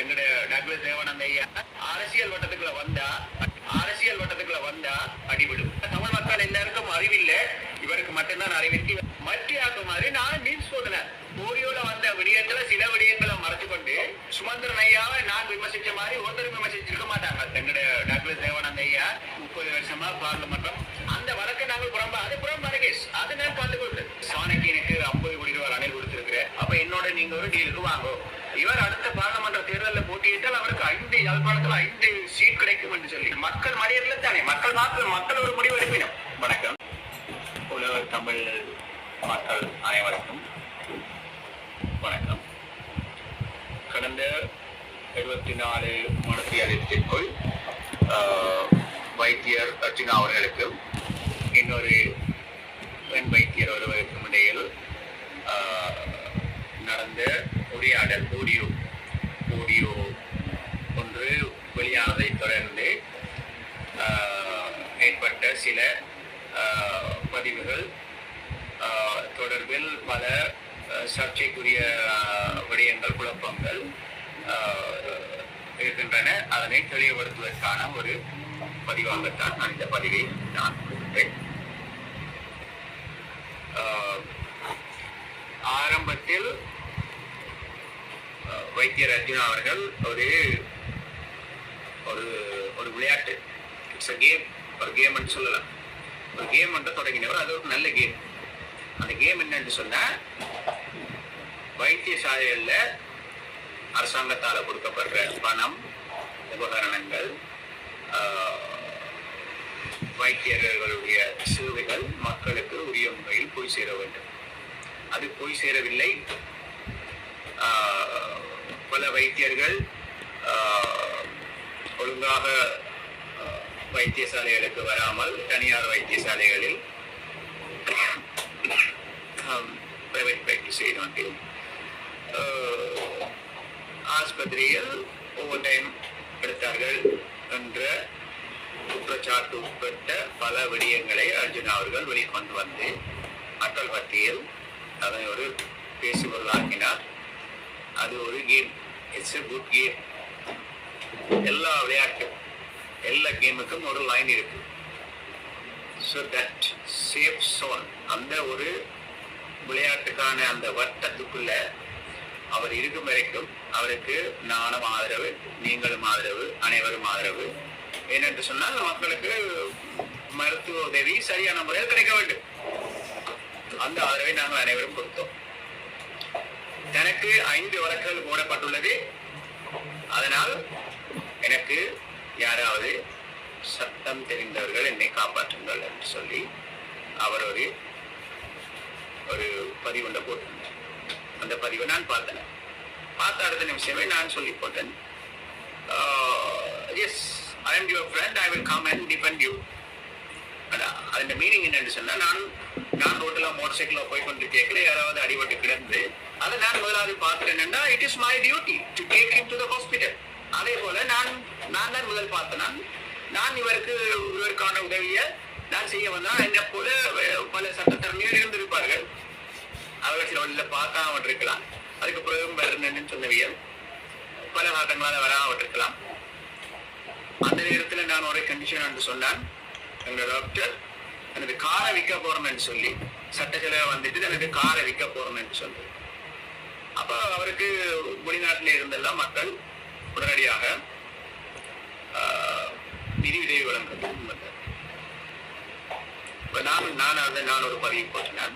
எங்களுடைய டாக்டர் தேவானந்த ஐயா அரசியல் வட்டத்துக்குள்ள வந்தா அரசியல் வட்டத்துக்குள்ள வந்தா அடிபடும். தமிழ் மக்கள் எல்லாருக்கும் அறிவில்லை இவருக்கு மட்டும்தான் அறிவித்து மத்தியாக்கு மாதிரி நான் மீன் சோதனை. போரியோல வந்த விடயத்துல சில விடயங்களை மறைச்சு கொண்டு சுமந்திரன் ஐயாவை நான் விமர்சிச்ச மாதிரி ஒருத்தர் விமர்சிச்சிருக்க மாட்டாங்க. எங்களுடைய டாக்டர் தேவானந்த ஐயா முப்பது வருஷமா பார்லமெண்டம் அந்த வழக்கை நாங்கள் புறம்பா அது புறம்பான கேஸ் அது நான் பார்த்து கொடுத்தேன் சாணைக்கு எனக்கு ஐம்பது கோடி ரூபாய் அணைல் கொடுத்திருக்கிறேன். அப்ப என்னோட நீங்க ஒரு டீலுக்கு வாங்கும் இவர் அடுத்த பாராளுமன்ற தேர்தலில் போட்டியிட்டால் அவருக்கு ஐந்து யாழ்ப்பாணத்தில் ஐந்து சீட் கிடைக்கும் என்று சொல்லி. மக்கள் மடியல தானே? மக்கள் மக்கள் மக்கள் ஒரு முடிவு எடுப்பினும் வணக்கம். உலக தமிழ் மக்கள் அனைவருக்கும் வணக்கம். கடந்த எழுபத்தி நாலு மனத்தியாளத்திற்குள் வைத்தியர் அர்ஜுனா அவர்களுக்கும் இன்னொரு பெண் வைத்தியர் ஒருவருக்கும் இடையில் ஆஹ், நடந்த உரையாடல் பதிவாகத்தான் நான் இந்த பதிவை நான் கொடுப்பேன் ஆரம்பத்தில் வைத்திய வைத்தியர் அர்ஜுனா அவர்கள் ஒரு ஒரு ஒரு விளையாட்டு. இட்ஸ் அ கேம் ஒரு கேம்னு சொல்லலாம். ஒரு கேம் என்று தொடங்கினவர். அது ஒரு நல்ல கேம் அந்த கேம் என்னன்னு சொன்னால் வைத்தியசாலைகளில் அரசாங்கத்தால் கொடுக்கப்படுற பணம் உபகரணங்கள் வைத்தியர்களுடைய சேவைகள் மக்களுக்கு உரிய முறையில் போய் சேர வேண்டும். அது போய் சேரவில்லை. பல வைத்தியர்கள் ஒழுங்காக வைத்தியசாலைகளுக்கு வராமல் தனியார் வைத்தியசாலைகளில் பிரைவேட் பிராக்டிஸ் செய்து ஆஸ்பத்திரியில் ஓவர் டைம் எடுத்தார்கள் என்ற குற்றச்சாட்டு உட்பட்ட பல விடயங்களை அர்ஜுன் அவர்கள் வெளிக்கொண்டு வந்து மக்கள் மத்தியில் அதை ஒரு பேசுபொருளாக்கினார் அது ஒரு game it's a good game எல்லா விளையாட்டும் எல்லா கேமுக்கும் ஒரு லைன் இருக்கு. ஸோ தட் சேஃப் சோன் அந்த ஒரு விளையாட்டுக்கான அந்த வட்டத்துக்குள்ள அவர் இருக்கும் வரைக்கும் அவருக்கு நானும் ஆதரவு நீங்களும் ஆதரவு அனைவரும் ஆதரவு. ஏனென்று சொன்னால் மக்களுக்கு மருத்துவ உதவி சரியான முறையில் கிடைக்க வேண்டும். அந்த ஆதரவை நாங்கள் அனைவரும் கொடுத்தோம். எனக்கு ஐந்து வழக்குகள் போடப்பட்டுள்ளது அதனால் எனக்கு யாராவது சத்தம் தெரிந்தவர்கள் என்னை காப்பாற்றுங்கள் என்று சொல்லி அவர் ஒரு ஒரு பதிவுண்ட போட்டிருந்தார். அந்த பதிவை நான் பார்த்தேன். பார்த்த அடுத்த நிமிஷமே நான் சொல்லி போட்டேன். Yes I am your friend I will come and defend you அதன் மீனிங் என்னன்னு சொன்னால் நான் நான் ரோட்டில் மோட்டர் சைக்கிளில் போய் கொண்டு கேட்கல யாராவது அடிபட்டு கிடந்து அதை நான் முதலாவது பார்க்கிறேன் என்னன்னா it is my duty to take him to the hospital அதே போல நான் நான் தான் முதல் பார்த்தேன் நான் இவருக்கு இவருக்கான உதவியை நான் செய்ய வந்தா என்னை போல பல சட்டத்தரணிகள் இருந்திருப்பார்கள். அவர்கள் சில வழியில் பார்க்காம இருக்கலாம். அதுக்கு பிறகு வருணன்னு சொன்னவியல் பல காரணங்களால வராமட்டிருக்கலாம் இருக்கலாம் அந்த நேரத்துல நான் ஒரு கண்டிஷன் என்று சொன்னான். எங்க டாக்டர் எனக்கு காரை விற்க போறேன்னு சொல்லி சட்ட செலவை வந்துட்டு எனக்கு காரை விற்க போறேன்னு சொல்லி. அப்ப அவருக்கு வெளிநாட்டில இருந்தெல்லாம் மக்கள் உடனடியாக ஆஹ், நிதி உதவி வழங்குறது வந்தார். இப்ப நான் நான் அதை நான் ஒரு பதிவு போட்டினான்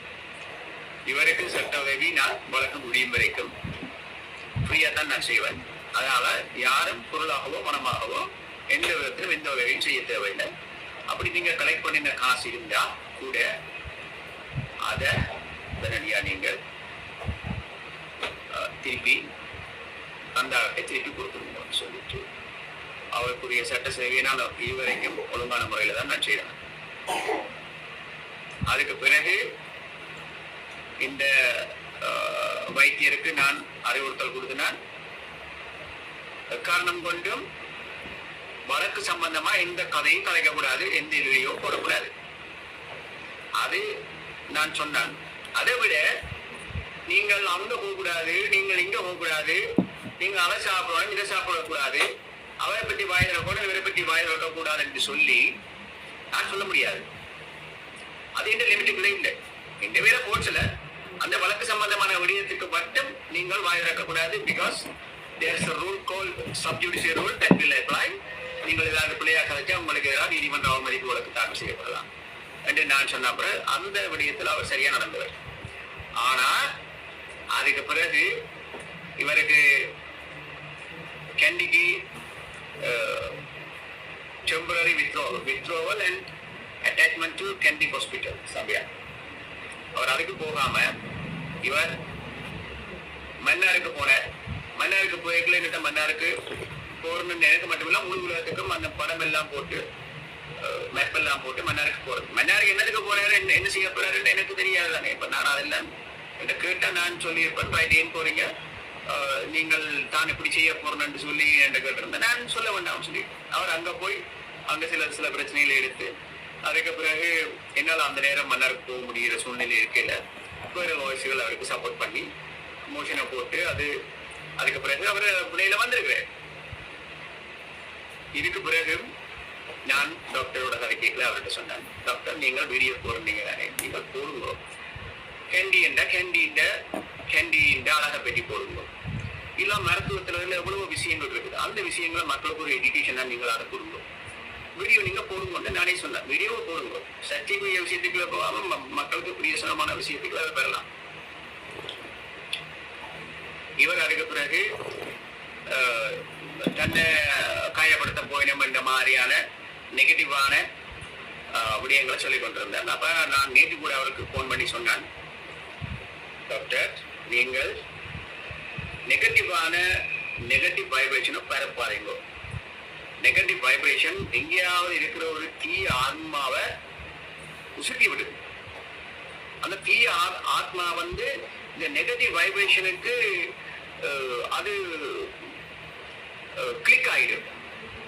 இவருக்கு சட்ட உதவி நான் வழங்க முடியும் வரைக்கும். ஃப்ரீயா தான் நான் செய்வேன். அதனால யாரும் பொருளாகவோ பணமாகவோ எந்த விதத்திலும் எந்த வகையும் செய்ய தேவையில்லை. அப்படி நீங்க கலெக்ட் பண்ணின காசு இருந்தா கூட அதை உடனடியாக நீங்கள் திருப்பி தந்தாகத்தை திருப்பி கொடுத்துருங்கன்னு சொல்லிட்டு அவருக்குரிய சட்ட சேவையை நான் இதுவரைக்கும் ஒழுங்கான முறையில் தான் நான் செய்கிறேன் அதுக்கு பிறகு இந்த வைத்தியருக்கு நான் அறிவுறுத்தல் கொடுத்தினான் காரணம் கொண்டும் வழக்கு சம்பந்தமா எந்த கதையும் கலைக்கக்கூடாது எந்த இதுலையோ போடக்கூடாது. அது நான் சொன்னான். அதை விட நீங்கள் அங்க போகக்கூடாது நீங்கள் இங்க போகக்கூடாது நீங்க அதை சாப்பிடணும் இதை சாப்பிடக்கூடாது அவரை பற்றி வாய் திறக்கணும் இவரை பற்றி வாய் திறக்கக்கூடாது என்று சொல்லி நான் சொல்ல முடியாது. அது இந்த லிமிட்டுக்குள்ளே இல்லை. இந்த பேரை கோர்ட்ஸ்ல அந்த வழக்கு சம்பந்தமான விடயத்துக்கு மட்டும் நீங்கள் வாய் திறக்கக்கூடாது because there's rule called subjudicial rule that will apply நீங்கள் ஏதாவது பிள்ளையாக கதைச்சா உங்களுக்கு ஏதாவது நீதிமன்ற அவமதிப்பு வழக்கு தாக்கல் செய்யப்படலாம் என்று நான் சொன்ன பிறகு அந்த விடயத்தில் அவர் சரியா நடந்தவர். ஆனா அதுக்கு பிறகு இவருக்கு கேண்டிக்கு temporary withdraw withdrawal and attachment to Kandy hospital சபையா அவர் அதுக்கு போகாம இவர் மன்னாருக்கு போனார். மன்னாருக்கு போய்க்கல என்னட்ட மன்னாருக்கு? போறணும்னு எனக்கு மட்டுமில்ல முழு உலகத்துக்கும் அந்த படம் எல்லாம் போட்டு மேப் எல்லாம் போட்டு மன்னாருக்கு போறது. மன்னாருக்கு என்னதுக்கு போறாரு என்ன என்ன செய்ய போறாருன்னு எனக்கு தெரியாது தானே. இப்ப நான் அதெல்லாம் என்ன கேட்டா நான் சொல்லியிருப்பேன் ரைட் ஏன் போறீங்க. நீங்கள் தான் இப்படி செய்ய போறேன்னு சொல்லி என்கிட்ட கேட்டிருந்தேன். நான் சொல்ல வேண்டாம் சொல்லி. அவர் அங்க போய் அங்க சில சில பிரச்சனைகளை எடுத்து அதுக்கு பிறகு என்னால் அந்த நேரம் மன்னருக்கு போக முடிகிற சூழ்நிலை இருக்கையில வேற வாய்ஸுகள் அவருக்கு சப்போர்ட் பண்ணி மோஷனை போட்டு அது அதுக்கு பிறகு அவர் பிள்ளையில வந்திருக்கிறார். இதுக்கு பிறகு நான் டாக்டரோட கதைக்கல அவர்கிட்ட சொன்னேன். டாக்டர் நீங்கள் வீடியோ போடுறீங்க தானே நீங்கள் போடுங்க. கேண்டி என்ற கேண்டின்ற கேண்டின்ற அழகை பற்றி போடுங்க. இல்லை மருத்துவத்துல வந்து எவ்வளவு விஷயங்கள் இருக்குது. அந்த விஷயங்களை மக்களுக்கு ஒரு எஜுகேஷனா நீங்கள் அதை கொடுங்க. வீடியோ நீங்க போடுங்க நானே சொன்னேன். வீடியோவை போடுங்க. சர்ச்சைக்குரிய விஷயத்துக்குள்ள போகாம மக்களுக்கு பிரியசனமான விஷயத்துக்குள்ள அதை பெறலாம். இவர் அதுக்கு பிறகு தன்னை காயப்படுத்த போயினோம் என்ற மாதிரியான நெகட்டிவான விடயங்களை சொல்லிக் கொண்டிருந்தார். அப்ப நான் நேற்று கூட அவருக்கு ஃபோன் பண்ணி சொன்னேன். டாக்டர் நீங்கள் நெகட்டிவான நெகட்டிவ் வைப்ரேஷனை பரப்பாதீங்க. நெகட்டிவ் வைப்ரேஷன் எங்கேயாவது இருக்கிற ஒரு தீய ஆன்மாவை உசுட்டி விடுது அந்த தீய ஆத்மா வந்து இந்த நெகட்டிவ் வைப்ரேஷனுக்கு அது கிளிக் ஆயிடும்.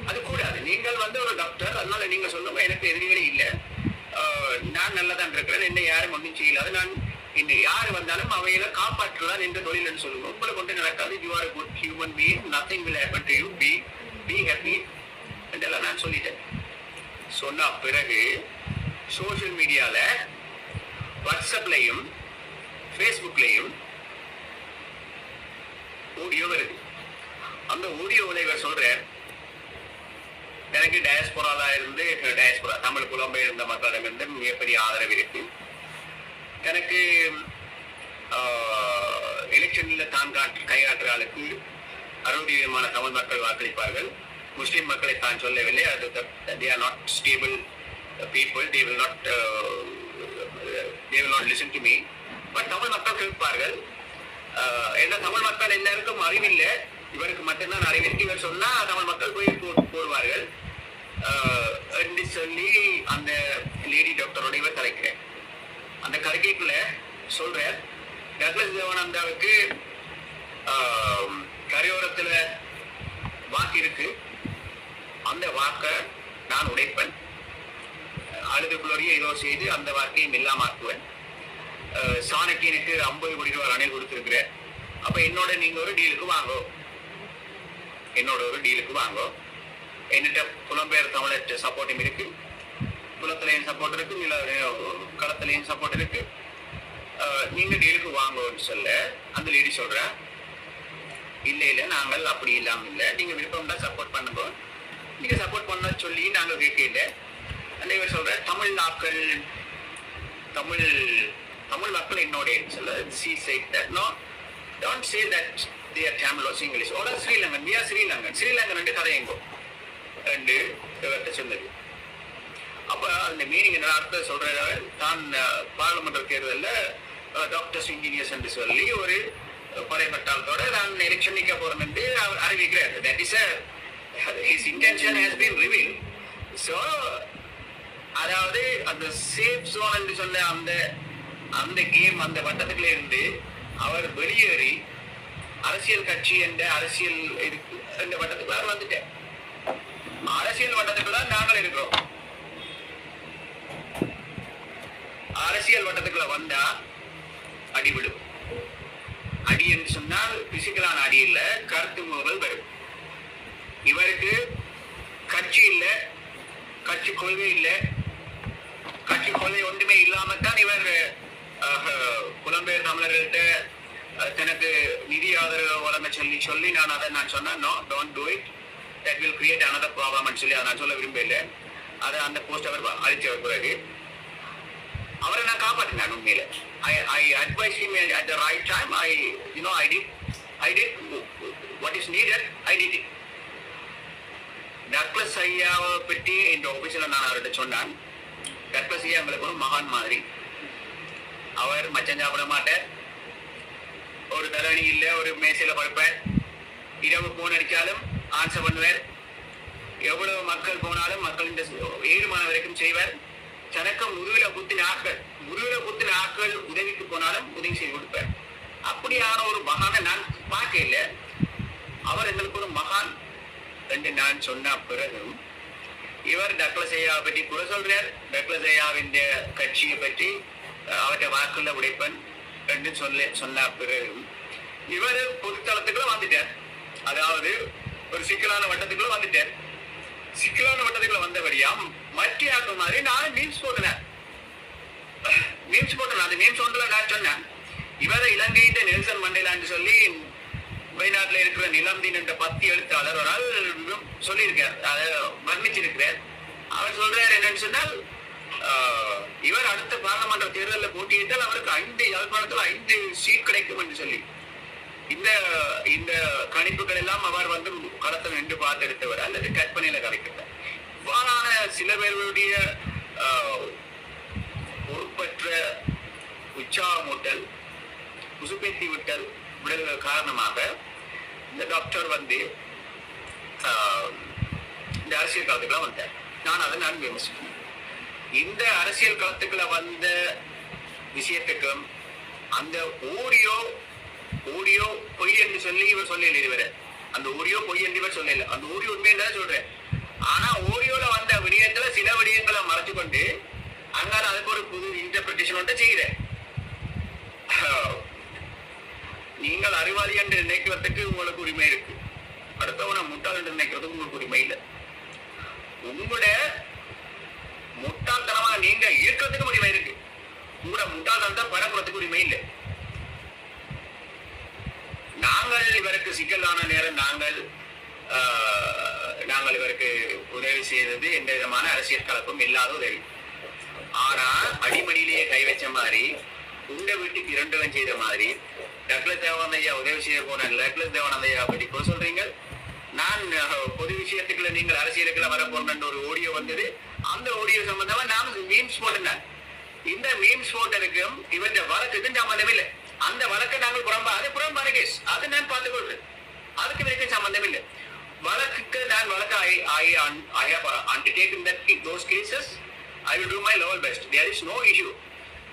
அது கூடாது. நீங்கள் வந்து ஒரு டாக்டர் அதனால நீங்க சொல்லுங்க எனக்கு எதிரிகளே இல்லை. நான் நல்லா தான் இருக்கிறேன். என்ன யாரும் ஒன்றும் செய்யலாது நான் இன்னும் யார் வந்தாலும் அவையில காப்பாற்றலாம் என்ற தொழில்னு சொல்லுங்க. உங்களை கொண்டு நடக்காது. You are good human being nothing will happen to you be be happy என்றெல்லாம் நான் சொல்லிட்டேன். சொன்ன பிறகு சோஷியல் மீடியால வாட்ஸ்அப்லையும் ஃபேஸ்புக்லையும் ஆடியோ வருது. அந்த ஆடியோவில் இவர் சொல்றார் எனக்கு டயஸ்போரால இருந்து டயஸ்போரா தமிழ் புலம்பெயர்ந்த மக்களிடமிருந்து மிகப்பெரிய ஆதரவு இருக்கு. எனக்கு எலெக்ஷன்ல தான் காட்டு கையாற்றுற ஆளுக்கு அறுபது விதமான தமிழ் மக்கள் வாக்களிப்பார்கள். முஸ்லீம் மக்களை தான் சொல்லவில்லை. அது they are not stable people they will not they will not listen to me but Tamil மக்கள் கேட்பார்கள். ஆஹ் ஏன்னா தமிழ் மக்கள் எல்லாருக்கும் அறிவில்லை. இவருக்கு மட்டும்தான் அறிவிருக்கு இவர் சொன்னா தமிழ் மக்கள் போய் போடுவார்கள். என்று சொல்லி அந்த லேடி டாக்டரோட இவர் கலைக்கிறேன். அந்த கருக்கைக்குள்ள சொல்ற டக்ளஸ் தேவானந்தாவுக்கு கரையோரத்துல வாக்கு இருக்கு. அந்த வாக்கை நான் உடைப்பேன். அழுதுக்குள்ளோரையே ஏதோ செய்து அந்த வாக்கையும் இல்லாமாக்குவேன் சாணக்கியனுக்கு ஐம்பது கோடி ரூபாய் அணை கொடுத்துருக்குறேன். அப்ப என்னோட நீங்க ஒரு டீலுக்கு வாங்கோ. என்னோட ஒரு டீலுக்கு வாங்க. என்கிட்ட புலம்பெயர் தமிழர் சப்போர்ட்டும் இருக்கு. குளத்திலையும் சப்போர்ட் இருக்கு இல்லை களத்திலையும் சப்போர்ட் இருக்கு. நீங்க டீலுக்கு வாங்கன்னு சொல்ல அந்த லேடி சொல்ற இல்ல இல்ல நாங்கள் அப்படி இல்லாம இல்ல. நீங்க விருப்பம் தான் சப்போர்ட் பண்ணுங்க. நீங்க சப்போர்ட் பண்ண சொல்லி நாங்க கேட்கல. அந்த இவர் சொல்ற தமிழ் நாட்கள் தமிழ் தமிழ் மக்கள் என்னோட சொல்ல she said that no don't say that they are Tamil or English or Sri Lankan we are Sri Lankan Sri Lankan ரெண்டு கதை எங்கோ ரெண்டு இவர்கிட்ட சொன்னது அப்போ அந்த மீனிங் என்ன அர்த்தம் சொல்கிற தான் பாராளுமன்ற தேர்தலில் டாக்டர்ஸ் இன்ஜினியர்ஸ் என்று சொல்லி ஒரு படைப்பட்டாளத்தோட நான் எலெக்ஷன் நிற்க போகிறேன் என்று அவர் அறிவிக்கிறார் that is his intention has been reveal so அதாவது அந்த சேஃப் ஜோன் என்று சொன்ன அந்த அந்த கேம் அந்த வட்டத்துக்குள்ள இருந்து அவர் வெளியேறி அரசியல் கட்சி என்ற அரசியல் இருக்கு. என்ற வட்டத்துக்குள்ள வந்துட்டேன். அரசியல் வட்டத்துக்குள்ள நாங்கள் இருக்கிறோம். அரசியல் வட்டத்துக்குள்ள வந்தா அடிவிடும் அடி என்று சொன்னால் பிசிக்கலான அடி இல்ல கருத்து மோதல் வரும். இவருக்கு கட்சி இல்ல கட்சி கொள்கை இல்ல கட்சி கொள்கை ஒன்றுமே இல்லாம தான் இவர் புலம்பெயர் தமிழர்கள்ட்ட எனக்கு நிதி ஆதரவு வழங்க சொல்லி சொல்லி நான் அதை நான் சொன்னேன் no don't do it that will create another problem சொல்லி அதை நான் சொல்ல விரும்பலை அதை அந்த போஸ்ட் அவர் அழிச்ச பிறகு அவரை நான் காப்பாற்றினேன் உண்மையில. I I advise him at the right time I you know no I did I did what is needed I did it Douglas ஐயாவை பற்றி இந்த ஆஃபீஸில் நான் அவர்கிட்ட சொன்னேன். டக்ளஸ் ஐயா எங்களுக்கு ஒரு மகான் மாதிரி. அவர் மச்சம் சாப்பிட மாட்டார். ஒரு தலைவணி இல்லை ஒரு மேசையில் படுப்பார் இரவு போன் அடித்தாலும் ஆன்சர் பண்ணுவார் எவ்வளவு மக்கள் போனாலும் மக்கள் இந்த ஏழு மாணவரைக்கும் செய்வார். தனக்கு முருவில குத்தின ஆட்கள் முருவில குத்தின ஆட்கள் உதவிக்கு போனாலும் உதவி செய்து கொடுப்பார் அப்படியான ஒரு மகானை நான் பார்க்க இல்லை. அவர் எங்களுக்கு ஒரு மகான் என்று நான் சொன்ன பிறகும் இவர் டக்ளஸ் ஐயாவை பற்றி கூட சொல்றார். டக்ளஸ் ஐயாவின் கட்சியை பற்றி அவற்றை வாக்குள்ள உடைப்பன். என்று சொல்ல சொன்ன பிறகும் இவர் பொதுத்தளத்துக்குள்ள வந்துட்டார். அதாவது ஒரு சிக்கலான வட்டத்துக்குள்ள வந்துட்டார். சிக்கலான வட்டத்துக்குள்ள வந்தபடியா மற்ற ஆக்கள் மாதிரி நான் மீம்ஸ் போட்டினேன் மீம்ஸ் போட்டேன் அந்த மீம்ஸ் ஒன்றுல நான் சொன்னேன். இவரை இலங்கையிட்ட நெல்சன் மண்டேலான்னு சொல்லி வெளிநாட்டுல இருக்கிற நிலம்தீன் என்ற பத்தி எழுத்தாளர் ஒரு ஆள் சொல்லியிருக்கார் அதை வர்ணிச்சிருக்கிறார். அவர் சொல்றாரு என்னன்னு சொன்னால் இவர் அடுத்த பாராளுமன்ற தேர்தலில் போட்டியிட்டால் அவருக்கு ஐந்து யாழ்ப்பாணத்தில் ஐந்து சீட் கிடைக்கும் என்று சொல்லி. இந்த இந்த கணிப்புகள் எல்லாம் அவர் வந்து களத்தில் நின்று பார்த்தெடுத்தவர் அல்லது கற்பனையில கலைக்கிறார் இவ்வாறான சில பேர்களுடைய ஆஹ், பொறுப்பற்ற உற்சாகமூட்டல் உசுப்பேத்தி விட்டல் விடல்கள் காரணமாக இந்த டாக்டர் வந்து ஆஹ், இந்த அரசியல் களத்துக்குள்ள வந்தார். நான் அதை நான் விமர்சிக்கிறேன். இந்த அரசியல் களத்துக்குள்ள வந்த விஷயத்துக்கும் அந்த ஓடியோ ஓடியோ பொய் என்று சொல்லி இவர் சொல்லல இவர் அந்த ஓடியோ பொய் என்று இவர் சொல்லல. அந்த ஓடியோ உண்மையில தான் சொல்றேன். ஆனா ஓடியோல வந்த விடயங்களை சில விடயங்களை மறைச்சு கொண்டு அங்கால அதுக்கு ஒரு புது இன்டர்பிரிட்டேஷன் வந்து செய்கிறேன். நீங்கள் அறிவாளி என்று நினைக்கிறதுக்கு உங்களுக்கு உரிமை இருக்கு. அடுத்தவனை முட்டாள் என்று நினைக்கிறதுக்கு உங்களுக்கு உரிமை இல்லை. உங்களோட முட்டாள்தனமா நீங்க இருக்கிறதுக்கு உரிமை இருக்கு. கூட முட்டாள்தனத்தை பரப்புறதுக்கு உரிமை இல்லை. நாங்கள் இவருக்கு சிக்கலான நேரம் நாங்கள் ஆஹ், நாங்கள் இவருக்கு உதவி செய்தது எந்த விதமான அரசியல் கலப்பும் இல்லாத உதவி. ஆனா அடிமடியிலேயே கை வச்ச மாதிரி உண்ட வீட்டுக்கு இரண்டவன் செய்த மாதிரி டக்ளஸ் தேவானந்தையா உதவி செய்ய போன டக்ளஸ் தேவானந்தையா பற்றி சொல்றீங்க? நான் பொது விஷயத்துக்குள்ள நீங்கள் அரசியலுக்குள்ள வர போறேன் ஒரு ஆடியோ வந்தது. அந்த ஆடியோ சம்பந்தமா நான் மீம்ஸ் போட்டிருந்தேன். இந்த மீம்ஸ் போட்டதுக்கும் இவருடைய வழக்குக்கும் சம்பந்தம் இல்லை அந்த வழக்கை நாங்கள் புறம்பா அது புறம்பான கேஸ் அதை நான் பார்த்துக்கொள்றேன். அதுக்கு எனக்கு சம்பந்தம் இல்லை வழக்குக்கு நான் வழக்கு I I I have undertaken that those cases I will do my level best there is no issue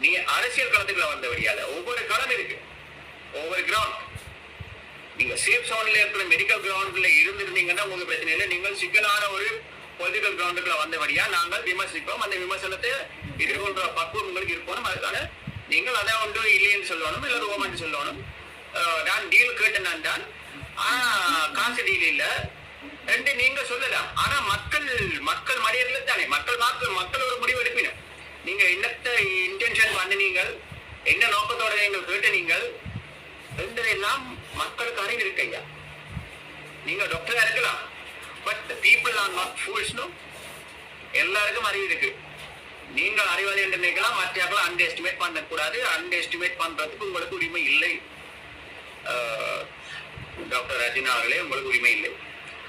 நீ அரசியல் களத்துக்குள்ள வந்தபடியால ஒவ்வொரு களம் இருக்கு. ஒவ்வொரு கிரவுண்ட் நீங்க சேஃப் சோன்ல இருக்கிற மெடிக்கல் கிரவுண்ட்ல இருந்திருந்தீங்கன்னா உங்களுக்கு பிரச்சனை இல்லை. நீங்கள் சிக்கலான ஒரு பொலிட்டிக்கல் கிரவுண்டுக்குள்ள வந்தபடியா நாங்கள் விமர்சிப்போம். அந்த விமர்சனத்தை எதிர்கொள்ற பக்குவம் உங்களுக்கு இருக்கணும். அதுக்கான நீங்கள் அதை ஒன்று இல்லைன்னு சொல்லணும். இல்லை ரோமன் சொல்லணும். நான் டீல் கேட்டேன் நான் தான். ஆனா காசு டீல் இல்லை. ரெண்டு நீங்க சொல்லலாம். ஆனா மக்கள் மக்கள் மடியர்ல தானே. மக்கள் மக்கள் மக்கள் ஒரு முடிவு எடுப்பினும் நீங்க என்னத்த இன்டென்ஷன் பண்ணினீங்கள்? என்ன நோக்கத்தோட நீங்கள் கேட்டு நீங்கள் எல்லாம் மக்களுக்கு அறிவு இருக்கு ஐயா. நீங்க டாக்டரா இருக்கலாம். But people are not fools no எல்லாருக்கும் அறிவு இருக்கு. நீங்க அறிவாளி என்று நினைக்கலாம். மற்றவர்கள் அண்டர் எஸ்டிமேட் பண்ணக்கூடாது. அண்டர் எஸ்டிமேட் பண்றதுக்கு உங்களுக்கு உரிமை இல்லை. ஆஹ், டாக்டர் ரஜினா அவர்களே உங்களுக்கு உரிமை இல்லை.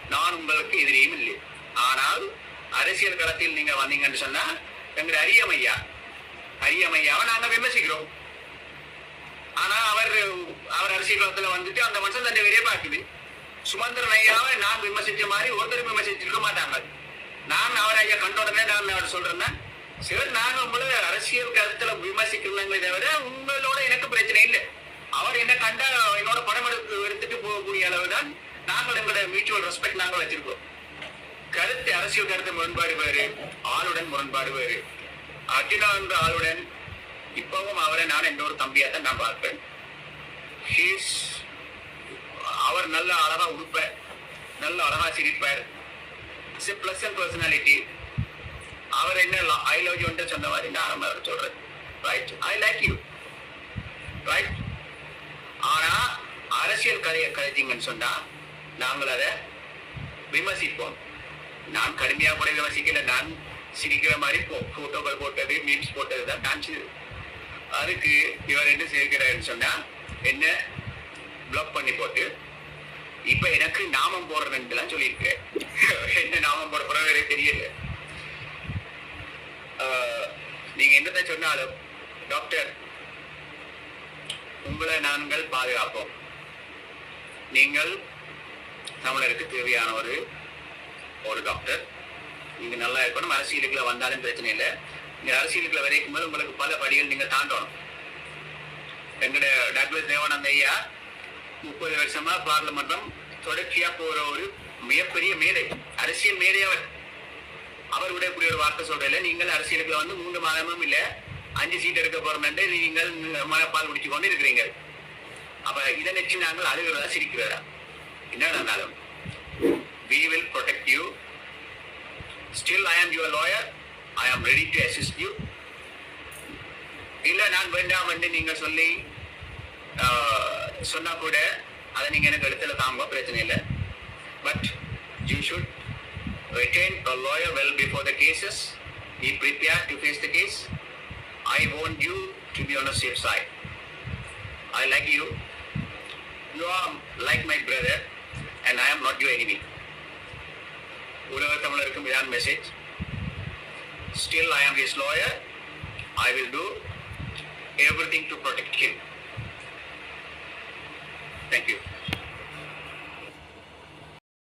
நான் உங்களுக்கு எதிரியும் இல்லை. ஆனால் அரசியல் களத்தில் நீங்க வந்தீங்கன்னு சொன்னா எங்களுடைய அரியமையா? அரியமையாவை நாங்க விமர்சிக்கிறோம். ஆனா அவர் அவர் அரசியல் களத்துல வந்துட்டு அந்த மனுஷன் தன்னை வெளியே பார்க்குது. சுமந்திரன் ஐயாவை நான் விமர்சிச்ச மாதிரி ஒருத்தர் விமர்சிச்சிருக்க மாட்டாங்க. நான் அவர் ஐயா கண்ட உடனே நான் அவர் சொல்றேன்னா சரி நாங்க உங்களை அரசியல் கருத்துல விமர்சிக்கிறோங்களே தவிர உங்களோட எனக்கு பிரச்சனை இல்லை. அவர் என்ன கண்டா என்னோட படம் எடுத்து எடுத்துட்டு போகக்கூடிய அளவு தான் நாங்கள் எங்களோட மியூச்சுவல் ரெஸ்பெக்ட் நாங்கள் வச்சிருக்கோம். கருத்து அரசியல் கருத்து முரண்பாடு வேறு ஆளுடன் முரண்பாடு வேறு அர்ஜுனா என்ற ஆளுடன் அவரை நான் இன்னொரு தம்பியாக தான் நான் பார்ப்பேன். He's- அவர் நல்ல அழகா உடுப்பார். நல்ல அழகா சிரிப்பார். பிளஸ் அண்ட் பர்சனாலிட்டி அவர் என்ன ஐ லவ் யூ சொன்ன மாதிரி நான் அவர் சொல்றேன். Right I like you right ஆனா அரசியல் கதையை கருதிங்கன்னு சொன்னா நாங்கள் அதை விமர்சிப்போம். நான் கடுமையாக கூட விமர்சிக்கல. நான் சிரிக்கிற மாதிரி போட்டோக்கள் போட்டது மீம்ஸ் போட்டது தான் நான் அதுக்கு இவர் என்ன செய்கிறார் சொன்னா என்ன? பிளாக் பண்ணி போட்டு இப்ப எனக்கு நாமம் போடுறதுலாம் சொல்லியிருக்கேன் என்ன நாமம் போட போறது எனக்கு தெரியல. ஆஹ், நீங்க என்னதான் சொன்னாலும் டாக்டர் உங்களை நாங்கள் பாதுகாப்போம். நீங்கள் தமிழருக்கு தேவையான ஒரு ஒரு டாக்டர் நீங்க நல்லா இருக்கணும். அரசியலுக்குள்ள வந்தாலும் பிரச்சனை இல்லை. நீங்க அரசியலுக்குள்ள வரைக்கும் போது உங்களுக்கு பல படிகள் நீங்க தாண்டணும். எங்களுடைய டாக்டர் தேவானந்த ஐயா முப்பது வருஷமா பார்லிமெண்டம் தொடர்ச்சியா போற ஒரு மிகப்பெரிய மேடை அரசியல் மேடை அவர். அவர் கூட இப்படி ஒரு வார்த்தை சொல்றல நீங்கள் அரசியலுக்குள்ள வந்து மூன்று மாதமும் இல்ல அஞ்சு சீட் எடுக்க போறோம்னு நீங்கள் மழைப்பால் குடிச்சு கொண்டு இருக்கிறீங்க. அப்ப இதை நினைச்சு நாங்கள் அழுகிறதா சிரிக்கிறதா? என்ன நடந்தாலும் we will protect you still I am your lawyer i am ready to assist you இல்ல நான் வேண்டாம் என்று நீங்க சொல்லி ஆஹ், சொன்னா கூட அதை நீங்க எனக்கு இடத்துல தாங்க பிரச்சனை இல்லை but you should retain a lawyer well before the cases be prepared to face the case i want you to be on a safe side i like you you are like my brother and i am not your enemy உலக தமிழருக்கும் இதான் message Still, I am his lawyer. I will do everything to protect him. Thank you.